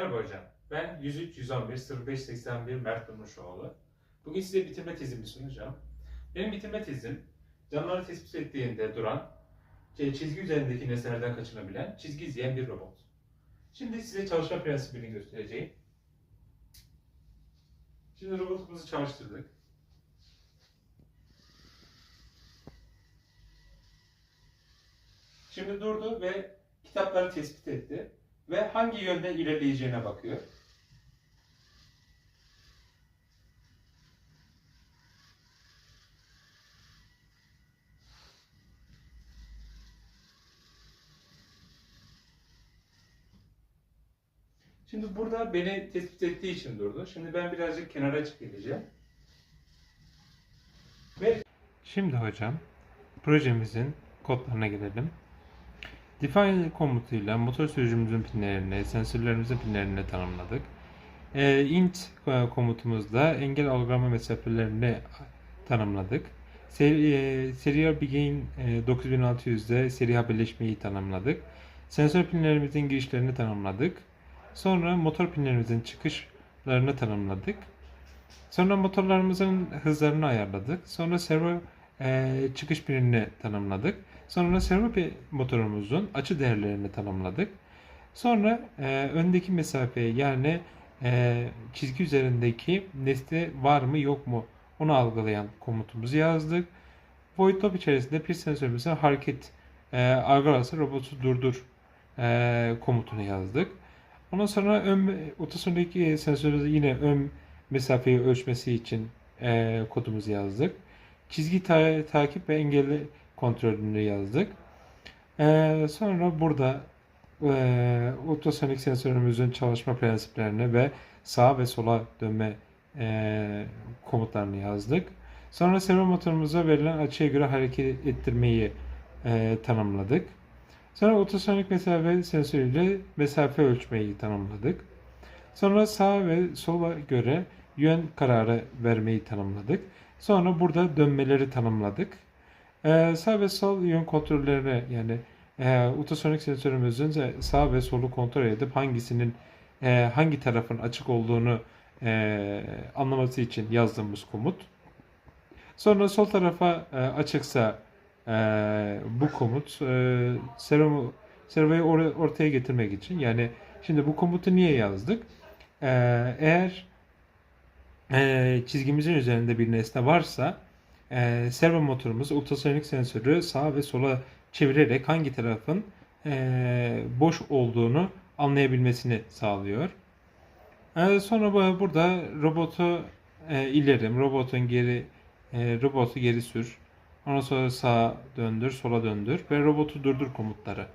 Merhaba hocam. Ben 103 111 0581 Mert Durmuşoğlu. Bugün size bitirme tezimi sunacağım. Benim bitirme tezim canlıları tespit ettiğinde duran, e, çizgi üzerindeki nesnelerden kaçınabilen, çizgi izleyen bir robot. Şimdi size çalışma prensibini göstereceğim. Şimdi robotumuzu çalıştırdık. Şimdi durdu ve kitapları tespit etti ve hangi yönde ilerleyeceğine bakıyor. Şimdi burada beni tespit ettiği için durdu. Şimdi ben birazcık kenara çekileceğim. Ve Şimdi hocam projemizin kodlarına gelelim. Define komutuyla motor sürücümüzün pinlerini, sensörlerimizin pinlerini tanımladık. E, int e, komutumuzda engel algılama mesafelerini tanımladık. E, Serial Begin e, 9600'de seri haberleşmeyi tanımladık. Sensör pinlerimizin girişlerini tanımladık. Sonra motor pinlerimizin çıkışlarını tanımladık. Sonra motorlarımızın hızlarını ayarladık. Sonra servo e, çıkış pinini tanımladık. Sonra servo pi- motorumuzun açı değerlerini tanımladık. Sonra e, öndeki mesafeyi yani e, çizgi üzerindeki nesne var mı yok mu onu algılayan komutumuzu yazdık. Void loop içerisinde pil sensörümüzün hareket e, algılarsa robotu durdur e, komutunu yazdık. Ondan sonra ön ultrasonik e, sensörü yine ön mesafeyi ölçmesi için e, kodumuzu yazdık. Çizgi ta- takip ve engelli kontrolünü yazdık. E, sonra burada e, ultrasonik sensörümüzün çalışma prensiplerini ve sağa ve sola dönme e, komutlarını yazdık. Sonra servo motorumuza verilen açıya göre hareket ettirmeyi e, tanımladık. Sonra ultrasonik mesafe sensörüyle mesafe ölçmeyi tanımladık. Sonra sağa ve sola göre yön kararı vermeyi tanımladık. Sonra burada dönmeleri tanımladık. Ee, sağ ve sol yön kontrollerini yani e, ultrasonik sensörümüzün sağ ve solu kontrol edip hangisinin e, hangi tarafın açık olduğunu e, anlaması için yazdığımız komut. Sonra sol tarafa e, açıksa e, bu komut e, servo, servoyu or- ortaya getirmek için yani şimdi bu komutu niye yazdık? E, eğer e, çizgimizin üzerinde bir nesne varsa e, servo motorumuz ultrasonik sensörü sağa ve sola çevirerek hangi tarafın e, boş olduğunu anlayabilmesini sağlıyor. E, sonra bu- burada robotu e, ilerim, robotun geri e, robotu geri sür. Ondan sonra sağa döndür, sola döndür ve robotu durdur komutları